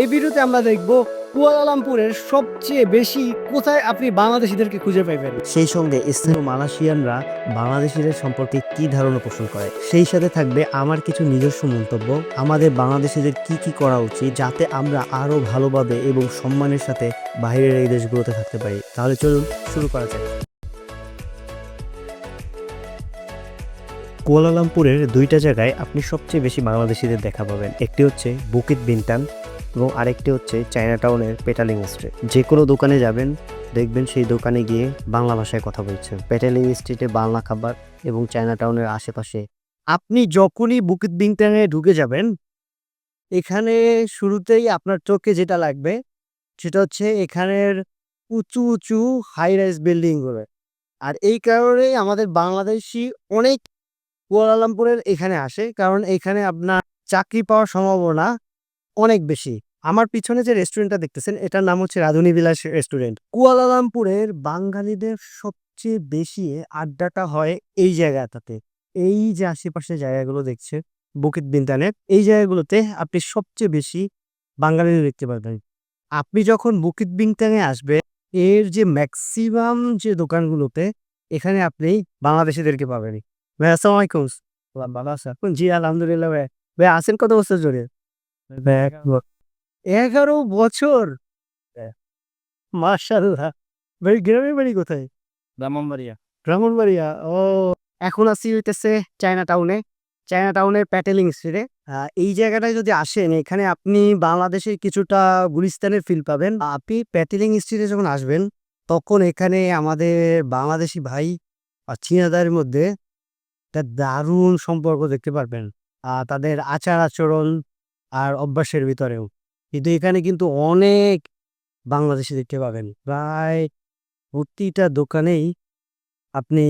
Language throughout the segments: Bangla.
এই ভিডিওতে আমরা দেখব কুয়ালালামপুরের সবচেয়ে বেশি কোথায় আপনি বাংলাদেশিদেরকে খুঁজে পাইবেন। সেই সঙ্গে স্থানীয় মালয়েশিয়ানরা বাংলাদেশিদের সম্পর্কে কি ধারণা পোষণ করে? সেই সাথে থাকবে আমার কিছু নিজস্ব মন্তব্য। আমাদের বাংলাদেশিদের কি কি করা উচিত যাতে আমরা আরও ভালোভাবে এবং সম্মানের সাথে বাইরের এই দেশগুলোতে থাকতে পারি? তাহলে চলুন শুরু করা যাক। কুয়ালালামপুরের দুইটা জায়গায় আপনি সবচেয়ে বেশি বাংলাদেশিদের দেখা পাবেন। একটি হচ্ছে বুকিত বিনটান এবং আরেকটি হচ্ছে চায়না টাউনের পেটালিং স্ট্রিট যে কোনো দোকানে যাবেন, দেখবেন সেই দোকানে গিয়ে বাংলা ভাষায় কথা বলছে পেটালিং স্ট্রিটে বাংলা খাবার এবং চায়না টাউনের আশেপাশে আপনি যখনই বুকিত বিংটানে ঢুকে যাবেন, এখানে শুরুতেই আপনার চোখে যেটা লাগবে, সেটা হচ্ছে এখানের উঁচু উঁচু হাই রাইজ বিল্ডিংগুলো আর এই কারণেই আমাদের বাংলাদেশি অনেক কুয়ালালামপুরের এখানে আসে, কারণ এখানে আপনার চাকরি পাওয়ার সম্ভাবনা অনেক বেশি। আমার পিছনে যে রেস্টুরেন্টটা দেখতেছেন, এটার নাম হচ্ছে রাধুনী বিলাস রেস্টুরেন্ট কুয়ালালামপুরের বাঙালিদের সবচেয়ে বেশি আড্ডাটা হয় এই জায়গাটাতে। এই যে আশেপাশে জায়গাগুলো দেখছে বুকিত বিন্তানে এই জায়গাগুলোতে আপনি সবচেয়ে বেশি বাঙালিদের দেখতে পাবেন। আপনি যখন বুকিত বিংটানে আসবে এর যে ম্যাক্সিমাম যে দোকানগুলোতে, এখানে আপনি বাংলাদেশিদেরকে পাবেন। ভাই, আসসালামু আলাইকুম। ভালো জি, আলহামদুলিল্লাহ ভাই। ভাই আছেন কত বছর ধরে? এগারো। বছর? মার্শাল্লাহ ভাই গ্রামের বাড়ি কোথায়? ব্রাহ্মণবাড়িয়া। ব্রাহ্মণবাড়িয়া। ও এখন আসি হইতেছে চায়না টাউনে চায়না টাউনের প্যাটেলিং স্ট্রিটে এই জায়গাটায় যদি আসেন এখানে আপনি বাংলাদেশের কিছুটা গুলিস্তানের ফিল পাবেন। আপনি প্যাটেলিং স্ট্রিটে যখন আসবেন তখন এখানে আমাদের বাংলাদেশি ভাই আর চীনাদের মধ্যে একটা দারুণ সম্পর্ক দেখতে পারবেন। আর তাদের আচার আচরণ আর অভ্যাসের ভিতরেও। কিন্তু এখানে কিন্তু অনেক বাংলাদেশি দেখতে পাবেন। প্রায় প্রতিটা দোকানেই আপনি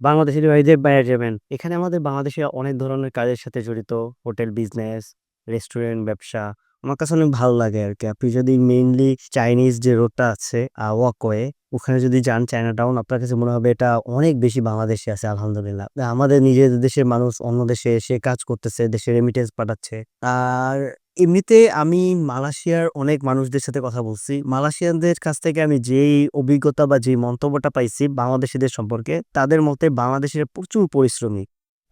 বাংলাদেশের ভাইদের বাইরে যাবেন। এখানে আমাদের বাংলাদেশে অনেক ধরনের কাজের সাথে জড়িত। হোটেল, বিজনেস, রেস্টুরেন্ট, ব্যবসা। আমার কাছে অনেক ভালো লাগে আর কি আপনি যদি মেইনলি চাইনিজ যে রোডটা আছে ওয়াকওয়ে ওখানে যদি যান চায়না টাউন আপনার কাছে মনে হবে এটা অনেক বেশি বাংলাদেশি আছে, আলহামদুলিল্লাহ। আমাদের নিজেদের দেশের মানুষ অন্য দেশে এসে কাজ করতেছে, দেশে রেমিটেন্স পাঠাচ্ছে। আর এমনিতে আমি মালয়েশিয়ার অনেক মানুষদের সাথে কথা বলছি। মালয়েশিয়ানদের কাছ থেকে আমি যেই অভিজ্ঞতা বা যেই মন্তব্যটা পাইছি বাংলাদেশিদের সম্পর্কে, তাদের মতে বাংলাদেশের প্রচুর পরিশ্রমী।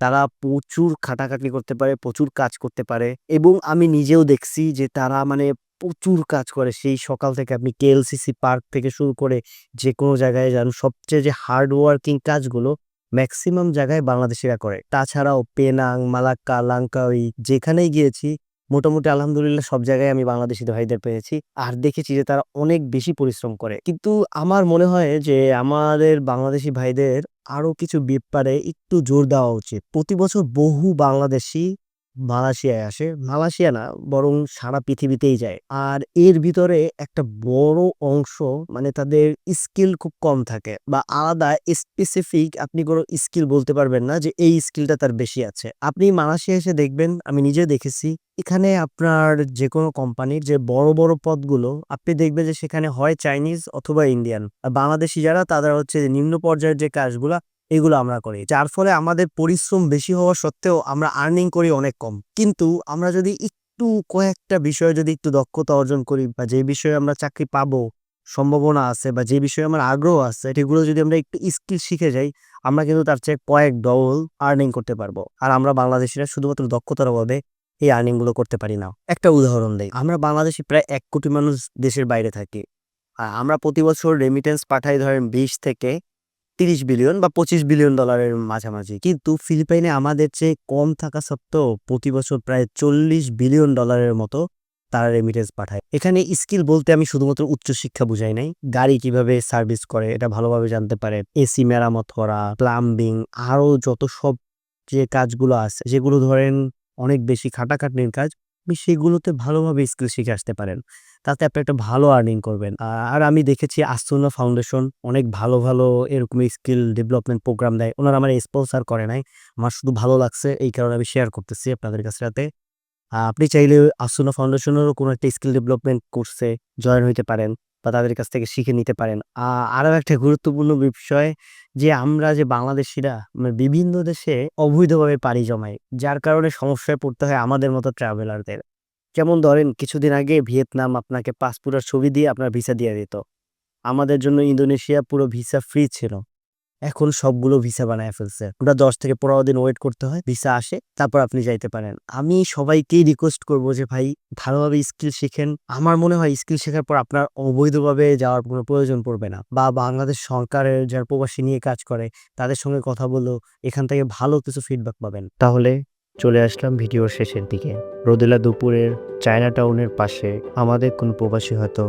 তারা প্রচুর খাটাখাটনি করতে পারে, প্রচুর কাজ করতে পারে এবং আমি নিজেও দেখছি যে তারা মানে প্রচুর কাজ করে। সেই সকাল থেকে আপনি কেএলসিসি পার্ক থেকে শুরু করে যে কোনো জায়গায় যান, সবচেয়ে যে হার্ড ওয়ার্কিং কাজগুলো ম্যাক্সিমাম জায়গায় বাংলাদেশিরা করে। তাছাড়াও পেনাং মালাক্কা লাঙ্কাউই যেখানেই গিয়েছি, মোটামুটি আলহামদুলিল্লাহ সব জায়গায় আমি বাংলাদেশি ভাইদের পেয়েছি আর দেখেছি যে তারা অনেক বেশি পরিশ্রম করে। কিন্তু আমার মনে হয় যে আমাদের বাংলাদেশি ভাইদের আরও কিছু ব্যাপারে একটু জোর দেওয়া উচিত। প্রতি বছর বহু বাংলাদেশি মালয়েশিয়ায় আসে। মালয়েশিয়া না, বরং সারা পৃথিবীতেই যায়। আর এর ভিতরে একটা বড় অংশ মানে তাদের স্কিল খুব কম থাকে বা আলাদা স্পেসিফিক আপনি কোনো স্কিল বলতে পারবেন না যে এই স্কিলটা তার বেশি আছে। আপনি মালয়েশিয়া এসে দেখবেন, আমি নিজে দেখেছি, এখানে আপনার যে কোনো কোম্পানির যে বড় বড় পদগুলো, আপনি দেখবেন যে সেখানে হয় চাইনিজ অথবা ইন্ডিয়ান আর বাংলাদেশি যারা, তারা হচ্ছে নিম্ন পর্যায়ের যে কাজগুলা এগুলো আমরা করি, যার ফলে আমাদের পরিশ্রম বেশি হওয়া সত্ত্বেও আমরা আর্নিং করি অনেক কম। কিন্তু আমরা যদি একটু কয়েকটা বিষয়ে যদি একটু দক্ষতা অর্জন করি বা যে বিষয়ে আমরা চাকরি পাবো, সম্ভাবনা আছে বা যে বিষয়ে আমার আগ্রহ আছে, সেগুলো যদি আমরা একটু স্কিল শিখে যাই, আমরা কিন্তু তার চেয়ে কয়েক ডবল আর্নিং করতে পারব। আর আমরা বাংলাদেশিরা শুধুমাত্র দক্ষতার অভাবে এই আর্নিংগুলো করতে পারি না। একটা উদাহরণ দেই, আমরা বাংলাদেশি প্রায় এক কোটি মানুষ দেশের বাইরে থাকি। আর আমরা প্রতি বছর রেমিটেন্স পাঠাই ধরেন বিশ থেকে তিরিশ বিলিয়ন বা পঁচিশ বিলিয়ন ডলারের মাঝামাঝি। কিন্তু ফিলিপাইনে আমাদের চেয়ে কম থাকা সত্ত্বেও প্রতি বছর প্রায় চল্লিশ বিলিয়ন ডলারের মতো তারা রেমিটেন্স পাঠায়। এখানে স্কিল বলতে আমি শুধুমাত্র উচ্চশিক্ষা বুঝাই নাই। গাড়ি কীভাবে সার্ভিস করে এটা ভালোভাবে জানতে পারে। এসি মেরামত করা প্লাম্বিং আরও যত সব যে কাজগুলো আছে, যেগুলো ধরেন অনেক বেশি খাটাখাটনির কাজ আপনি সেগুলোতে ভালোভাবে স্কিল শিখে আসতে পারেন। তাতে আপনি একটা ভালো আর্নিং করবেন। আর আমি দেখেছি আসুনা ফাউন্ডেশন অনেক ভালো ভালো এরকম স্কিল ডেভেলপমেন্ট প্রোগ্রাম দেয়। ওনারা আমার স্পন্সার করে নাই। আমার শুধু ভালো লাগছে, এই কারণে আমি শেয়ার করতেছি আপনাদের কাছে সাথে আপনি চাইলে আসুনা ফাউন্ডেশনেরও কোনো একটা স্কিল ডেভেলপমেন্ট কোর্সে জয়েন হইতে পারেন। বা তাদের কাছ থেকে শিখে নিতে পারেন। আরও আরও একটা গুরুত্বপূর্ণ বিষয় যে আমরা যে বাংলাদেশিরা বিভিন্ন দেশে অবৈধভাবে পাড়ি জমাই, যার কারণে সমস্যায় পড়তে হয় আমাদের মতো ট্রাভেলারদের যেমন ধরেন, কিছুদিন আগে ভিয়েতনাম আপনাকে পাসপোর্টের ছবি দিয়ে আপনার ভিসা দিয়ে দিত। আমাদের জন্য ইন্দোনেশিয়া পুরো ভিসা ফ্রি ছিল। এখন সবগুলো ভিসা বানায় ফেলছে। ওটা দশ থেকে পনেরো দিন ওয়েট করতে হয়, ভিসা আসে, তারপর আপনি যাইতে পারেন। আমি সবাইকেই রিকোয়েস্ট করব যে, ভাই, ভালোভাবে স্কিল শিখেন। আমার মনে হয় স্কিল শেখার পর আপনার অবৈধভাবে যাওয়ার কোনো প্রয়োজন পড়বে না। বা বাংলাদেশ সরকারের যারা প্রবাসী নিয়ে কাজ করে, তাদের সঙ্গে কথা বললেও এখান থেকে ভালো কিছু ফিডব্যাক পাবেন। তাহলে চলে আসলাম ভিডিওর শেষের দিকে। রোদেলা দুপুরের চায়না টাউনের পাশে আমাদের কোনো প্রবাসী হয়তো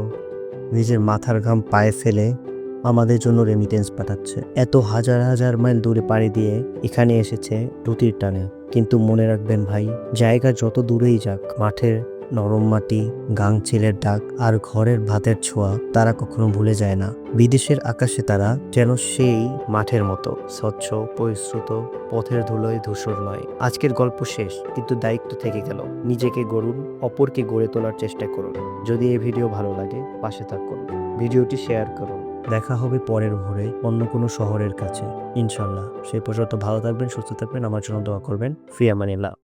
নিজের মাথার ঘাম পায়ে ফেলে আমাদের জন্য রেমিটেন্স পাঠাচ্ছে। এত হাজার হাজার মাইল দূরে পাড়ি দিয়ে এখানে এসেছে রুটির টানে। কিন্তু মনে রাখবেন ভাই, জায়গা যত দূরেই যাক, মাঠের নরম মাটি গাং ছেলের ডাক আর ঘরের ভাতের ছোঁয়া তারা কখনো ভুলে যায় না। বিদেশের আকাশে তারা যেন সেই মাঠের মতো, স্বচ্ছ, পরিশ্রুত, পথের ধুলোয় ধূসর নয়। আজকের গল্প শেষ, কিন্তু দায়িত্ব থেকে গেল। নিজেকে গড়ুন, অপরকে গড়ে তোলার চেষ্টা করুন। যদি এই ভিডিও ভালো লাগে, পাশে থাকুন। ভিডিওটি শেয়ার করুন। দেখা হবে পরের ভোরে অন্য কোনো শহরের কাছে। ইনশাল্লাহ সেই পর্যন্ত ভালো থাকবেন, সুস্থ থাকবেন, আমার জন্য দোয়া করবেন। ফিয়ামানিল্লাহ।